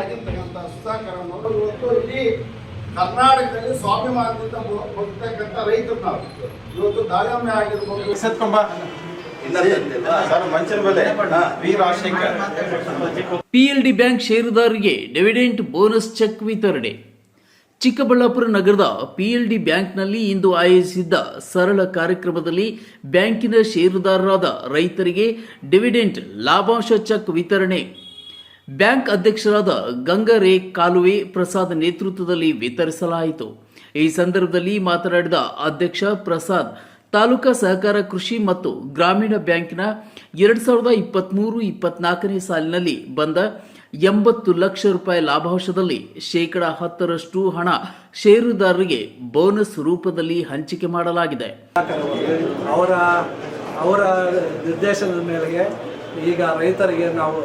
ಆಗಿರ್ತಕ್ಕಂಥ ಸುಧಾಕರ್ ಅವರು ಇವತ್ತು ಇಲ್ಲಿ ಕರ್ನಾಟಕದಲ್ಲಿ ಸ್ವಾಭಿಮಾನದಿಂದ ಬದುಕ್ತಕ್ಕಂಥ ರೈತರು ನಾವು. ಇವತ್ತು ದಾಳಿಂಬೆ ಆಗಿರ್ಬೋದು. ಸತ್ಕೊಂಬ ಪಿಎಲ್ಡಿ ಬ್ಯಾಂಕ್ ಷೇರುದಾರರಿಗೆ ಡಿವಿಡೆಂಟ್ ಬೋನಸ್ ಚೆಕ್ ವಿತರಣೆ. ಚಿಕ್ಕಬಳ್ಳಾಪುರ ನಗರದ ಪಿಎಲ್ಡಿ ಬ್ಯಾಂಕ್ನಲ್ಲಿ ಇಂದು ಆಯೋಜಿಸಿದ್ದ ಸರಳ ಕಾರ್ಯಕ್ರಮದಲ್ಲಿ ಬ್ಯಾಂಕಿನ ಷೇರುದಾರರಾದ ರೈತರಿಗೆ ಡಿವಿಡೆಂಟ್ ಲಾಭಾಂಶ ಚೆಕ್ ವಿತರಣೆ. ಬ್ಯಾಂಕ್ ಅಧ್ಯಕ್ಷರಾದ ಗಂಗರೇ ಕಾಲುವೆ ಪ್ರಸಾದ್ ನೇತೃತ್ವದಲ್ಲಿ ವಿತರಿಸಲಾಯಿತು. ಈ ಸಂದರ್ಭದಲ್ಲಿ ಮಾತನಾಡಿದ ಅಧ್ಯಕ್ಷ ಪ್ರಸಾದ್, ತಾಲೂಕಾ ಸಹಕಾರ ಕೃಷಿ ಮತ್ತು ಗ್ರಾಮೀಣ ಬ್ಯಾಂಕಿನ ಎರಡು ಸಾವಿರದ ಇಪ್ಪತ್ತ್ಮೂರು ಇಪ್ಪತ್ನಾಲ್ಕನೇ ಸಾಲಿನಲ್ಲಿ ಬಂದ ಎಂಬತ್ತು ಲಕ್ಷ ರೂಪಾಯಿ ಲಾಭಾಂಶದಲ್ಲಿ ಶೇಕಡ ಹತ್ತರಷ್ಟು ಹಣ ಷೇರುದಾರರಿಗೆ ಬೋನಸ್ ರೂಪದಲ್ಲಿ ಹಂಚಿಕೆ ಮಾಡಲಾಗಿದೆ. ಅವರ ಅವರ ನಿರ್ದೇಶನದ ಮೇರೆಗೆ ಈಗ ರೈತರಿಗೆ ನಾವು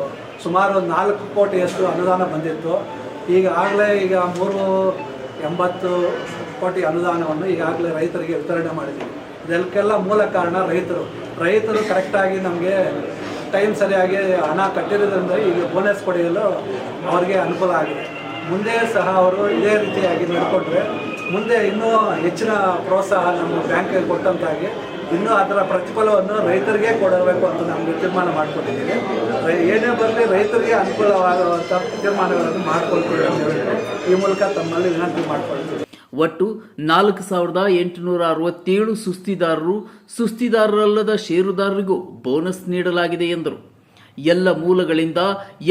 ಸುಮಾರು ಒಂದು ನಾಲ್ಕು ಕೋಟಿಯಷ್ಟು ಅನುದಾನ ಬಂದಿತ್ತು. ಈಗಾಗಲೇ ಈಗ ಮೂರು ಎಂಬತ್ತು ಕೋಟಿ ಅನುದಾನವನ್ನು ಈಗಾಗಲೇ ರೈತರಿಗೆ ವಿತರಣೆ ಮಾಡಿದ್ದೀವಿ. ಇದಕ್ಕೆಲ್ಲ ಮೂಲ ಕಾರಣ ರೈತರು. ರೈತರು ಕರೆಕ್ಟಾಗಿ ನಮಗೆ ಟೈಮ್ ಸರಿಯಾಗಿ ಹಣ ಕಟ್ಟಿರೋದ್ರಿಂದ ಈಗ ಬೋನಸ್ ಪಡೆಯಲು ಅವರಿಗೆ ಅನುಕೂಲ ಆಗಿದೆ. ಮುಂದೆ ಸಹ ಅವರು ಇದೇ ರೀತಿಯಾಗಿ ನಡ್ಕೊಂಡ್ರೆ ಮುಂದೆ ಇನ್ನೂ ಹೆಚ್ಚಿನ ಪ್ರೋತ್ಸಾಹ ನಮ್ಮ ಬ್ಯಾಂಕಿಗೆ ಕೊಟ್ಟಂತಾಗಿ ಇನ್ನೂ ಅದರ ಪ್ರತಿಫಲವನ್ನು ರೈತರಿಗೆ ಕೊಡಬೇಕು ಅಂತ ನಮಗೆ ತೀರ್ಮಾನ ಮಾಡ್ಕೊಂಡಿದ್ದೀವಿ ಏನೇ ಬರಲಿ ರೈತರಿಗೆ ಅನುಕೂಲವಾಗುವಂಥ ತೀರ್ಮಾನಗಳನ್ನು ಮಾಡಿಕೊಳ್ತೀವಿ ಅಂತ ಹೇಳಿ ಈ ಮೂಲಕ ತಮ್ಮಲ್ಲಿ ವಿನಂತಿ ಮಾಡಿಕೊಳ್ತೀವಿ ಒಟ್ಟು ನಾಲ್ಕು ಸಾವಿರದ ಎಂಟುನೂರ ಅರವತ್ತೇಳು ಸುಸ್ತಿದಾರರು, ಸುಸ್ತಿದಾರರಲ್ಲದ ಷೇರುದಾರರಿಗೂ ಬೋನಸ್ ನೀಡಲಾಗಿದೆ ಎಂದರು. ಎಲ್ಲ ಮೂಲಗಳಿಂದ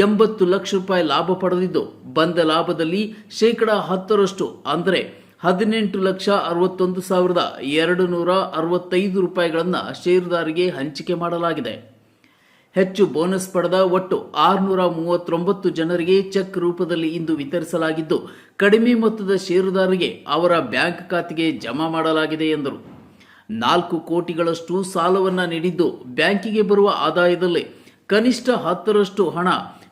ಎಂಬತ್ತು ಲಕ್ಷ ರೂಪಾಯಿ ಲಾಭ ಪಡೆದಿದ್ದು. ಬಂದ ಲಾಭದಲ್ಲಿ ಶೇಕಡ ಹತ್ತರಷ್ಟು, ಅಂದರೆ ಹದಿನೆಂಟು ಲಕ್ಷ ಅರವತ್ತೊಂದು ಸಾವಿರದ ಎರಡು ನೂರ ಅರವತ್ತೈದು ರೂಪಾಯಿಗಳನ್ನು ಷೇರುದಾರರಿಗೆ ಹಂಚಿಕೆ ಮಾಡಲಾಗಿದೆ. ಹೆಚ್ಚು ಬೋನಸ್ ಪಡೆದ ಒಟ್ಟು ಆರುನೂರ ಮೂವತ್ತೊಂಬತ್ತು ಜನರಿಗೆ ಚೆಕ್ ರೂಪದಲ್ಲಿ ಇಂದು ವಿತರಿಸಲಾಗಿದ್ದು, ಕಡಿಮೆ ಮೊತ್ತದ ಷೇರುದಾರರಿಗೆ ಅವರ ಬ್ಯಾಂಕ್ ಖಾತೆಗೆ ಜಮಾ ಮಾಡಲಾಗಿದೆ ಎಂದರು. ನಾಲ್ಕು ಕೋಟಿಗಳಷ್ಟು ಸಾಲವನ್ನು ನೀಡಿದ್ದು ಬ್ಯಾಂಕಿಗೆ ಬರುವ ಆದಾಯದಲ್ಲಿ ಕನಿಷ್ಠ ಹತ್ತರಷ್ಟು ಹಣ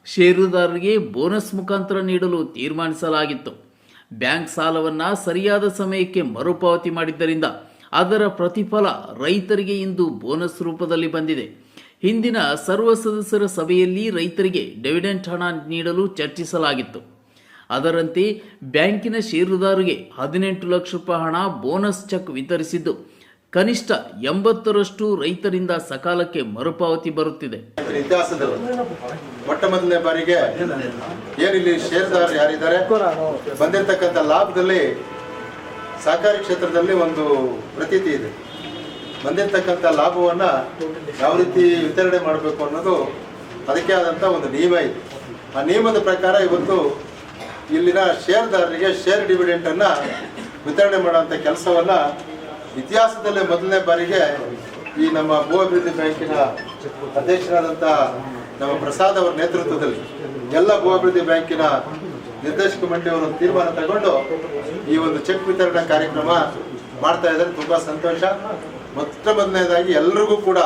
ಷೇರುದಾರರಿಗೆ ಬೋನಸ್ ಮುಖಾಂತರ ನೀಡಲು ತೀರ್ಮಾನಿಸಲಾಗಿತ್ತು. ಬ್ಯಾಂಕ್ ಸಾಲವನ್ನು ಸರಿಯಾದ ಸಮಯಕ್ಕೆ ಮರುಪಾವತಿ ಮಾಡಿದ್ದರಿಂದ ಅದರ ಪ್ರತಿಫಲ ರೈತರಿಗೆ ಇಂದು ಬೋನಸ್ ರೂಪದಲ್ಲಿ ಬಂದಿದೆ. ಹಿಂದಿನ ಸರ್ವ ಸದಸ್ಯರ ಸಭೆಯಲ್ಲಿ ರೈತರಿಗೆ ಡಿವಿಡೆಂಟ್ ಹಣ ನೀಡಲು ಚರ್ಚಿಸಲಾಗಿತ್ತು. ಅದರಂತೆ ಬ್ಯಾಂಕಿನ ಷೇರುದಾರರಿಗೆ ಹದಿನೆಂಟು ಲಕ್ಷ ರೂಪಾಯಿ ಹಣ ಬೋನಸ್ ಚೆಕ್ ವಿತರಿಸಿದ್ದು ಕನಿಷ್ಠ ಎಂಬತ್ತರಷ್ಟು ರೈತರಿಂದ ಸಕಾಲಕ್ಕೆ ಮರುಪಾವತಿ ಬರುತ್ತಿದೆ. ಮೊಟ್ಟ ಮೊದಲನೇ ಬಾರಿಗೆ ಏನಿಲ್ಲಿ ಶೇರ್ದಾರ್ ಯಾರಿದ್ದಾರೆ? ಬಂದಿರತಕ್ಕಂಥ ಲಾಭದಲ್ಲಿ ಸಹಕಾರಿ ಕ್ಷೇತ್ರದಲ್ಲಿ ಒಂದು ಪ್ರತೀತಿ ಇದೆ. ಬಂದಿರತಕ್ಕಂಥ ಲಾಭವನ್ನ ಯಾವ ರೀತಿ ವಿತರಣೆ ಮಾಡಬೇಕು ಅನ್ನೋದು ಅದಕ್ಕೆ ಆದಂಥ ಒಂದು ನಿಯಮ ಇದೆ. ಆ ನಿಯಮದ ಪ್ರಕಾರ ಇವತ್ತು ಇಲ್ಲಿನ ಶೇರ್ದಾರರಿಗೆ ಶೇರ್ ಡಿವಿಡೆಂಟ್ ಅನ್ನ ವಿತರಣೆ ಮಾಡುವಂಥ ಕೆಲಸವನ್ನ ಇತಿಹಾಸದಲ್ಲೇ ಮೊದಲನೇ ಬಾರಿಗೆ ಈ ನಮ್ಮ ಭೂ ಅಭಿವೃದ್ಧಿ ಬ್ಯಾಂಕಿನ ಅಧ್ಯಕ್ಷರಾದಂಥ ನಮ್ಮ ಪ್ರಸಾದ್ ಅವರ ನೇತೃತ್ವದಲ್ಲಿ ಎಲ್ಲ ಭೂ ಅಭಿವೃದ್ಧಿ ಬ್ಯಾಂಕಿನ ನಿರ್ದೇಶಕ ಮಂಡಳಿಯವರು ತೀರ್ಮಾನ ತಗೊಂಡು ಈ ಒಂದು ಚೆಕ್ ವಿತರಣಾ ಕಾರ್ಯಕ್ರಮ ಮಾಡ್ತಾ ಇದ್ದಾರೆ. ತುಂಬಾ ಸಂತೋಷ. ಮೊಟ್ಟ ಮೊದಲನೇದಾಗಿ ಎಲ್ರಿಗೂ ಕೂಡ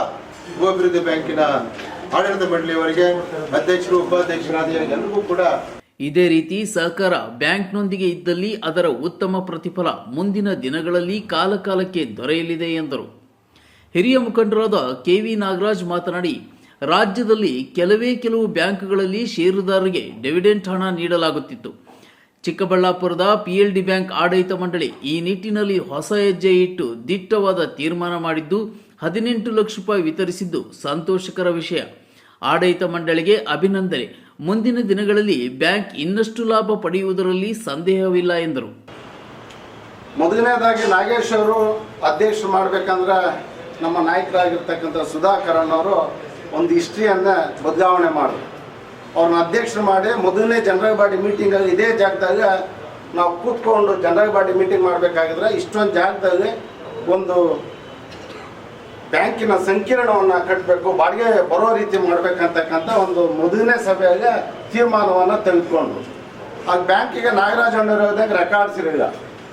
ಭೂ ಅಭಿವೃದ್ಧಿ ಬ್ಯಾಂಕಿನ ಆಡಳಿತ ಮಂಡಳಿಯವರಿಗೆ ಅಧ್ಯಕ್ಷರು, ಉಪಾಧ್ಯಕ್ಷರಾದ ಎಲ್ಲರಿಗೂ ಕೂಡ ಇದೇ ರೀತಿ ಸಹಕಾರ ಬ್ಯಾಂಕ್ನೊಂದಿಗೆ ಇದ್ದಲ್ಲಿ ಅದರ ಉತ್ತಮ ಪ್ರತಿಫಲ ಮುಂದಿನ ದಿನಗಳಲ್ಲಿ ಕಾಲಕಾಲಕ್ಕೆ ದೊರೆಯಲಿದೆ ಎಂದರು. ಹಿರಿಯ ಮುಖಂಡರಾದ ಕೆವಿ ನಾಗರಾಜ್ ಮಾತನಾಡಿ, ರಾಜ್ಯದಲ್ಲಿ ಕೆಲವೇ ಕೆಲವು ಬ್ಯಾಂಕ್ಗಳಲ್ಲಿ ಷೇರುದಾರರಿಗೆ ಡಿವಿಡೆಂಟ್ ಹಣ ನೀಡಲಾಗುತ್ತಿತ್ತು. ಚಿಕ್ಕಬಳ್ಳಾಪುರದ ಪಿಎಲ್ಡಿ ಬ್ಯಾಂಕ್ ಆಡಳಿತ ಮಂಡಳಿ ಈ ನಿಟ್ಟಿನಲ್ಲಿ ಹೊಸ ಹೆಜ್ಜೆ ಇಟ್ಟು ದಿಟ್ಟವಾದ ತೀರ್ಮಾನ ಮಾಡಿದ್ದು, ಹದಿನೆಂಟು ಲಕ್ಷ ರೂಪಾಯಿ ವಿತರಿಸಿದ್ದು ಸಂತೋಷಕರ ವಿಷಯ. ಆಡಳಿತ ಮಂಡಳಿಗೆ ಅಭಿನಂದನೆ. ಮುಂದಿನ ದಿನಗಳಲ್ಲಿ ಬ್ಯಾಂಕ್ ಇನ್ನಷ್ಟು ಲಾಭ ಪಡೆಯುವುದರಲ್ಲಿ ಸಂದೇಹವಿಲ್ಲ ಎಂದರು. ಮೊದಲನೇದಾಗಿ ನಾಗೇಶ್ ಅವರು ಅಧ್ಯಕ್ಷರು ಮಾಡಬೇಕಂದ್ರೆ ನಮ್ಮ ನಾಯಕರಾಗಿರ್ತಕ್ಕಂಥ ಸುಧಾಕರನ್ ಅವರು ಒಂದು ಹಿಸ್ಟ್ರಿಯನ್ನ ಬದಲಾವಣೆ ಮಾಡಿದ್ರು. ಅವ್ರನ್ನ ಅಧ್ಯಕ್ಷರು ಮಾಡಿ ಮೊದಲನೇ ಜನರಲ್ ಬಾಡಿ ಮೀಟಿಂಗಲ್ಲಿ ಇದೇ ಜಾಗದಾಗ ನಾವು ಕೂತ್ಕೊಂಡು ಜನರಲ್ ಬಾಡಿ ಮೀಟಿಂಗ್ ಮಾಡಬೇಕಾಗಿದ್ರೆ ಇಷ್ಟೊಂದು ಜಾಗದಲ್ಲಿ ಒಂದು ಬ್ಯಾಂಕಿನ ಸಂಕೀರ್ಣವನ್ನು ಕಟ್ಟಬೇಕು ಬಾಡಿಗೆ ಬರೋ ರೀತಿ ಮಾಡ್ಬೇಕಂತಕ್ಕಂಥ ಒಂದು ಮೊದಲನೇ ಸಭೆಯಲ್ಲಿ ತೀರ್ಮಾನವನ್ನು ತೆಗೆದುಕೊಂಡ್ರು. ಆ ಬ್ಯಾಂಕಿಗೆ ನಾಗರಾಜ್ ಅಣ್ಣವ್ರದಾಗ ರೆಕಾರ್ಡ್ಸ್ ಇರಲಿಲ್ಲ.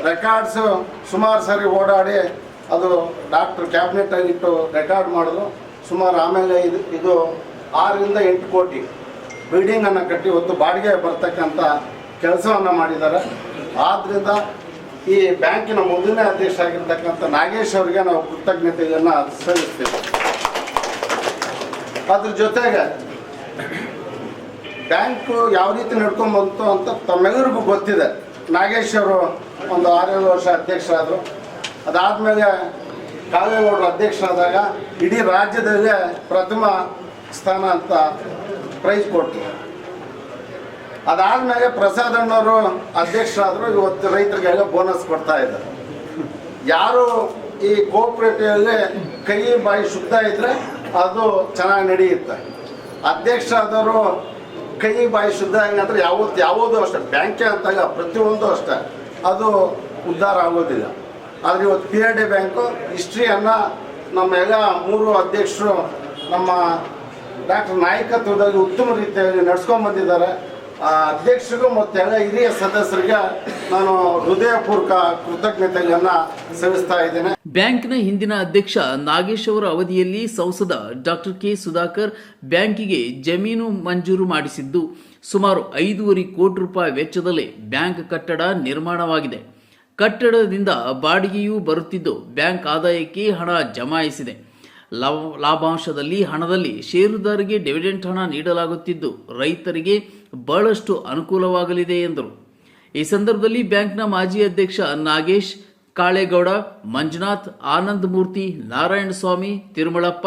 ರೆಕಾರ್ಡ್ಸು ಸುಮಾರು ಸರಿ ಓಡಾಡಿ ಅದು ಡಾಕ್ಟರ್ ಕ್ಯಾಬಿನೆಟ್ ಇಟ್ಟು ರೆಕಾರ್ಡ್ ಮಾಡಿದ್ರು. ಸುಮಾರು ಆಮೇಲೆ ಇದು ಇದು ಆರರಿಂದ ಎಂಟು ಕೋಟಿ ಬಿಲ್ಡಿಂಗನ್ನು ಕಟ್ಟಿ ಹೊತ್ತು ಬಾಡಿಗೆ ಬರ್ತಕ್ಕಂಥ ಕೆಲಸವನ್ನು ಮಾಡಿದ್ದಾರೆ. ಆದ್ದರಿಂದ ಈ ಬ್ಯಾಂಕಿನ ಮೊದಲನೇ ಅಧ್ಯಕ್ಷ ಆಗಿರ್ತಕ್ಕಂಥ ನಾಗೇಶ್ ಅವರಿಗೆ ನಾವು ಕೃತಜ್ಞತೆಯನ್ನು ಸಲ್ಲಿಸ್ತೇವೆ. ಅದ್ರ ಜೊತೆಗೆ ಬ್ಯಾಂಕು ಯಾವ ರೀತಿ ನಡ್ಕೊಂಬಂತು ಅಂತ ತಮ್ಮೆಲ್ಲರಿಗೂ ಗೊತ್ತಿದೆ. ನಾಗೇಶ್ ಅವರು ಒಂದು ಆರೇಳು ವರ್ಷ ಅಧ್ಯಕ್ಷರಾದರು. ಅದಾದಮೇಲೆ ಕಾವೇಗೌಡರು ಅಧ್ಯಕ್ಷರಾದಾಗ ಇಡೀ ರಾಜ್ಯದಲ್ಲೇ ಪ್ರಥಮ ಸ್ಥಾನ ಅಂತ ಪ್ರೈಸ್ ಕೊಟ್ಟರು ಅದಾದಮೇಲೆ ಪ್ರಸಾದ್ ಅಣ್ಣವರು ಅಧ್ಯಕ್ಷರಾದರು ಇವತ್ತು ರೈತರಿಗೆಲ್ಲ ಬೋನಸ್ ಕೊಡ್ತಾ ಇದ್ದಾರೆ. ಯಾರು ಈ ಕೋಆಪರೇಟಿವಲ್ಲಿ ಕೈ ಬಾಯಿ ಶುದ್ಧ ಇದ್ದರೆ ಅದು ಚೆನ್ನಾಗಿ ನಡೆಯುತ್ತೆ. ಅಧ್ಯಕ್ಷರಾದವರು ಕೈ ಬಾಯಿ ಶುದ್ಧ ಹೆಂಗಂದ್ರೆ ಯಾವತ್ತು ಯಾವುದೂ ಅಷ್ಟೇ, ಬ್ಯಾಂಕೇ ಅಂತಾಗ ಪ್ರತಿಯೊಂದು ಅಷ್ಟೇ. ಅದು ಉದ್ಧಾರ ಆಗೋದಿಲ್ಲ. ಆದರೆ ಇವತ್ತು ಪಿ ಆರ್ ಡಿ ಬ್ಯಾಂಕು ಹಿಸ್ಟ್ರಿಯನ್ನು ನಮ್ಮ ಎಲ್ಲ ಮೂರು ಅಧ್ಯಕ್ಷರು ನಮ್ಮ ಡಾಕ್ಟರ್ ನಾಯಕತ್ವದಲ್ಲಿ ಉತ್ತಮ ರೀತಿಯಲ್ಲಿ ನಡ್ಸ್ಕೊಂಡ್ ಅಧ್ಯಕ್ಷರಿಗೂ ಮತ್ತು ಎಲ್ಲ ಹಿರಿಯ ಸದಸ್ಯರಿಗೆ ನಾನು ಹೃದಯಪೂರ್ವಕ ಕೃತಜ್ಞತೆಗಳನ್ನು ಸಲ್ಲಿಸ್ತಾ ಇದ್ದೇನೆ. ಬ್ಯಾಂಕ್ನ ಹಿಂದಿನ ಅಧ್ಯಕ್ಷ ನಾಗೇಶ್ ಅವರ ಅವಧಿಯಲ್ಲಿ ಸಂಸದ ಡಾಕ್ಟರ್ ಕೆ ಸುಧಾಕರ್ ಬ್ಯಾಂಕಿಗೆ ಜಮೀನು ಮಂಜೂರು ಮಾಡಿಸಿದ್ದು, ಸುಮಾರು ಐದೂವರೆ ಕೋಟಿ ರೂಪಾಯಿ ವೆಚ್ಚದಲ್ಲಿ ಬ್ಯಾಂಕ್ ಕಟ್ಟಡ ನಿರ್ಮಾಣವಾಗಿದೆ. ಕಟ್ಟಡದಿಂದ ಬಾಡಿಗೆಯೂ ಬರುತ್ತಿದ್ದು, ಬ್ಯಾಂಕ್ ಆದಾಯಕ್ಕೆ ಹಣ ಜಮಾಯಿಸಿದೆ. ಲಾಭ ಲಾಭಾಂಶದಲ್ಲಿ ಹಣದಲ್ಲಿ ಷೇರುದಾರರಿಗೆ ಡಿವಿಡೆಂಟ್ ಹಣ ನೀಡಲಾಗುತ್ತಿದ್ದು, ರೈತರಿಗೆ ಬಹಳಷ್ಟು ಅನುಕೂಲವಾಗಲಿದೆ ಎಂದರು. ಈ ಸಂದರ್ಭದಲ್ಲಿ ಬ್ಯಾಂಕ್ನ ಮಾಜಿ ಅಧ್ಯಕ್ಷ ನಾಗೇಶ್ ಕಾಳೇಗೌಡ ಮಂಜುನಾಥ್ ಆನಂದ್ ಮೂರ್ತಿ ನಾರಾಯಣ ಸ್ವಾಮಿ ತಿರುಮಳಪ್ಪ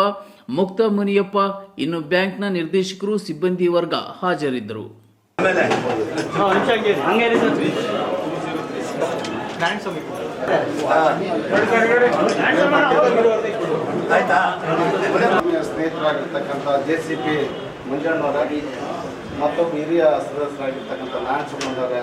ಮುಕ್ತ ಮುನಿಯಪ್ಪ ಇನ್ನು ಬ್ಯಾಂಕ್ನ ನಿರ್ದೇಶಕರು ಸಿಬ್ಬಂದಿ ವರ್ಗ ಹಾಜರಿದ್ದರು. ಸ್ನೇಹಿತರಾಗಿರ್ತಕ್ಕಂಥ ಜೆ ಸಿ ಪಿ ಮಂಜಣ್ಣವರ ಮತ್ತೊಬ್ಬ ಹಿರಿಯ ಸದಸ್ಯರಾಗಿರ್ತಕ್ಕಂಥ ನಾರಾಯಣ ಸ್ವಾಮಿಯವರ